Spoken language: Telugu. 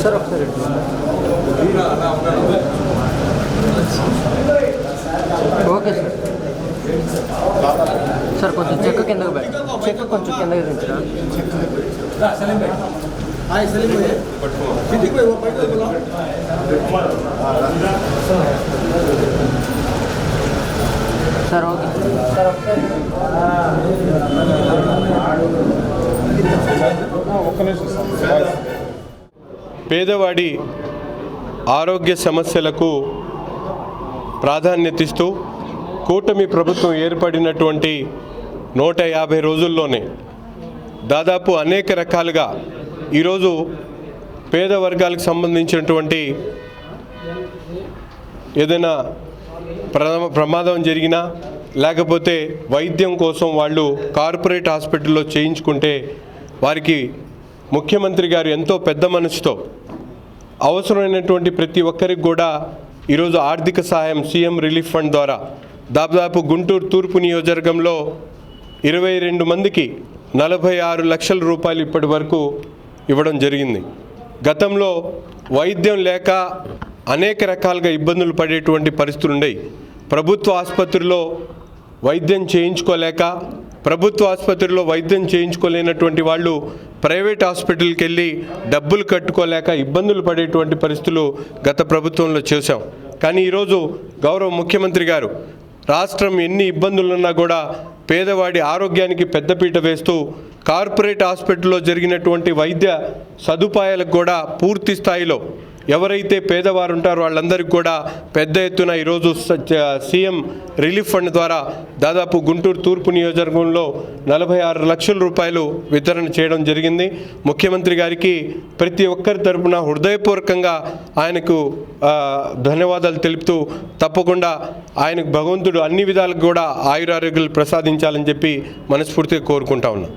సార్ ఒకసారి ఓకే సార్. సార్ కొంచెం చెక్క కిందకు పెట్టి చెక్క కొంచెం కిందకి దించరా? Sir okay. సార్ ఒకసారి పేదవాడి ఆరోగ్య సమస్యలకు ప్రాధాన్యతిస్తూ కూటమి ప్రభుత్వం ఏర్పడినటువంటి నూట యాభై రోజుల్లోనే దాదాపు అనేక రకాలుగా ఈరోజు పేద వర్గాలకు సంబంధించినటువంటి ఏదైనా ప్రమాదం జరిగినా లేకపోతే వైద్యం కోసం వాళ్ళు కార్పొరేట్ హాస్పిటల్లో చేయించుకుంటే వారికి ముఖ్యమంత్రి గారు ఎంతో పెద్ద మనసుతో అవసరమైనటువంటి ప్రతి ఒక్కరికి కూడా ఈరోజు ఆర్థిక సహాయం సీఎం రిలీఫ్ ఫండ్ ద్వారా దాదాపు గుంటూరు తూర్పు నియోజకవర్గంలో ఇరవై రెండు మందికి నలభై ఆరు లక్షల రూపాయలు ఇప్పటి వరకు ఇవ్వడం జరిగింది. గతంలో వైద్యం లేక అనేక రకాలుగా ఇబ్బందులు పడేటువంటి పరిస్థితులు ఉండేవి. ప్రభుత్వ ఆసుపత్రిలో వైద్యం చేయించుకోలేక ప్రభుత్వ ఆసుపత్రిలో వైద్యం చేయించుకోలేనటువంటి వాళ్ళు ప్రైవేట్ హాస్పిటల్కి వెళ్ళి డబ్బులు కట్టుకోలేక ఇబ్బందులు పడేటువంటి పరిస్థితులు గత ప్రభుత్వంలో చూసాం కానీ ఈరోజు గౌరవ ముఖ్యమంత్రి గారు రాష్ట్రం ఎన్ని ఇబ్బందులున్నా కూడా పేదవాడి ఆరోగ్యానికి పెద్దపీట వేస్తూ కార్పొరేట్ హాస్పిటల్లో జరిగినటువంటి వైద్య సదుపాయాలకు కూడా పూర్తి స్థాయిలో ఎవరైతే పేదవారు ఉంటారో వాళ్ళందరికీ కూడా పెద్ద ఎత్తున ఈరోజు సీఎం రిలీఫ్ ఫండ్ ద్వారా దాదాపు గుంటూరు తూర్పు నియోజకవర్గంలో నలభై ఆరు లక్షల రూపాయలు వితరణ చేయడం జరిగింది. ముఖ్యమంత్రి గారికి ప్రతి ఒక్కరి తరపున హృదయపూర్వకంగా ఆయనకు ధన్యవాదాలు తెలుపుతూ తప్పకుండా ఆయనకు భగవంతుడు అన్ని విధాలకు కూడా ఆయురారోగ్యాలు ప్రసాదించాలని చెప్పి మనస్ఫూర్తిగా కోరుకుంటా ఉన్నాం.